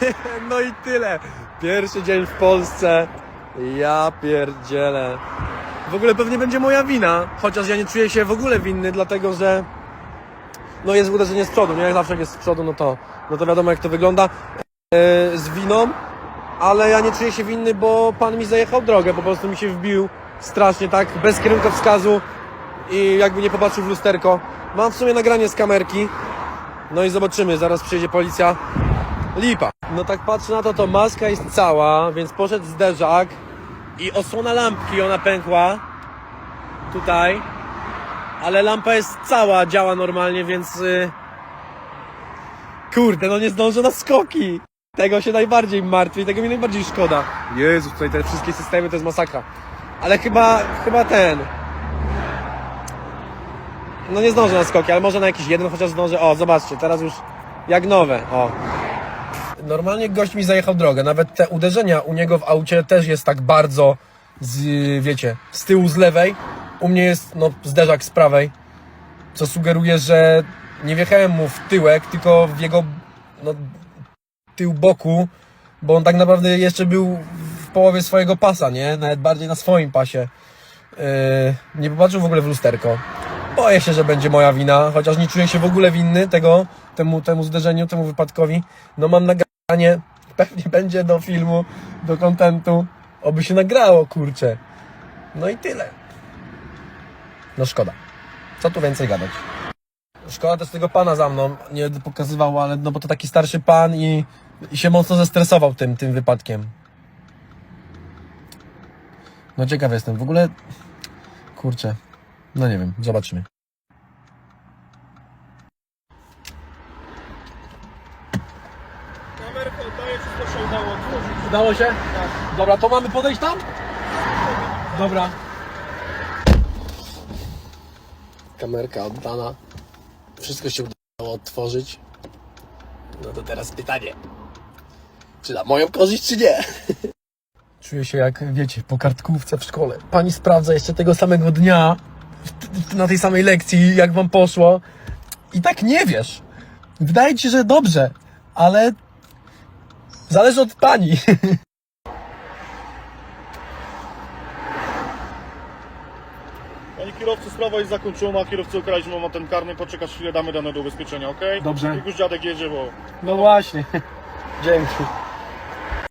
No i tyle. Pierwszy dzień w Polsce. Ja pierdzielę. W ogóle pewnie będzie moja wina, chociaż ja nie czuję się w ogóle winny, dlatego że no jest uderzenie z przodu, nie? Jak zawsze jak jest z przodu, no to, no to wiadomo jak to wygląda e, z winą, ale ja nie czuję się winny, bo pan mi zajechał drogę, po prostu mi się wbił strasznie tak, bez kierunkowskazu i jakby nie popatrzył w lusterko. Mam w sumie nagranie z kamerki, no i zobaczymy, zaraz przyjedzie policja. Lipa. No tak patrzę na to, to maska jest cała, więc poszedł zderzak i osłona lampki, ona pękła tutaj, ale lampa jest cała, działa normalnie, więc y... kurde, no nie zdążę na skoki. Tego się najbardziej martwi, tego mi najbardziej szkoda. Jezu, tutaj te wszystkie systemy to jest masakra. Ale chyba, chyba ten. No nie zdążę na skoki, ale może na jakiś jeden chociaż zdążę. O, zobaczcie, teraz już jak nowe. O. Normalnie gość mi zajechał drogę. Nawet te uderzenia u niego w aucie też jest tak bardzo z, wiecie, z tyłu z lewej. U mnie jest no, zderzak z prawej, co sugeruje, że nie wjechałem mu w tyłek, tylko w jego no, tył boku, bo on tak naprawdę jeszcze był w połowie swojego pasa, nie? Nawet bardziej na swoim pasie. Yy, nie popatrzył w ogóle w lusterko. Boję się, że będzie moja wina, chociaż nie czuję się w ogóle winny tego, temu, temu zderzeniu, temu wypadkowi. No mam pewnie będzie do filmu, do kontentu, oby się nagrało, kurczę. No i tyle. No szkoda. Co tu więcej gadać? Szkoda też tego pana za mną, nie pokazywał, ale no bo to taki starszy pan i, i się mocno zestresował tym, tym wypadkiem. No ciekaw jestem, w ogóle, kurczę, no nie wiem, zobaczymy. Kamerkę oddaję, wszystko się udało otworzyć. Udało się? Tak. Dobra, to mamy podejść tam? Dobra. Kamerka oddana. Wszystko się udało otworzyć. No to teraz pytanie. Czy na moją korzyść, czy nie? Czuję się jak, wiecie, po kartkówce w szkole. Pani sprawdza jeszcze tego samego dnia, na tej samej lekcji, jak wam poszło. I tak nie wiesz. Wydaje ci się, że dobrze, ale zależy od pani. Panie kierowcy, sprawa jest zakończona, kierowcy określą ma ten karny, poczekasz chwilę, damy dane do ubezpieczenia, ok? Dobrze. Jak już dziadek jedzie, bo No właśnie. Dzięki.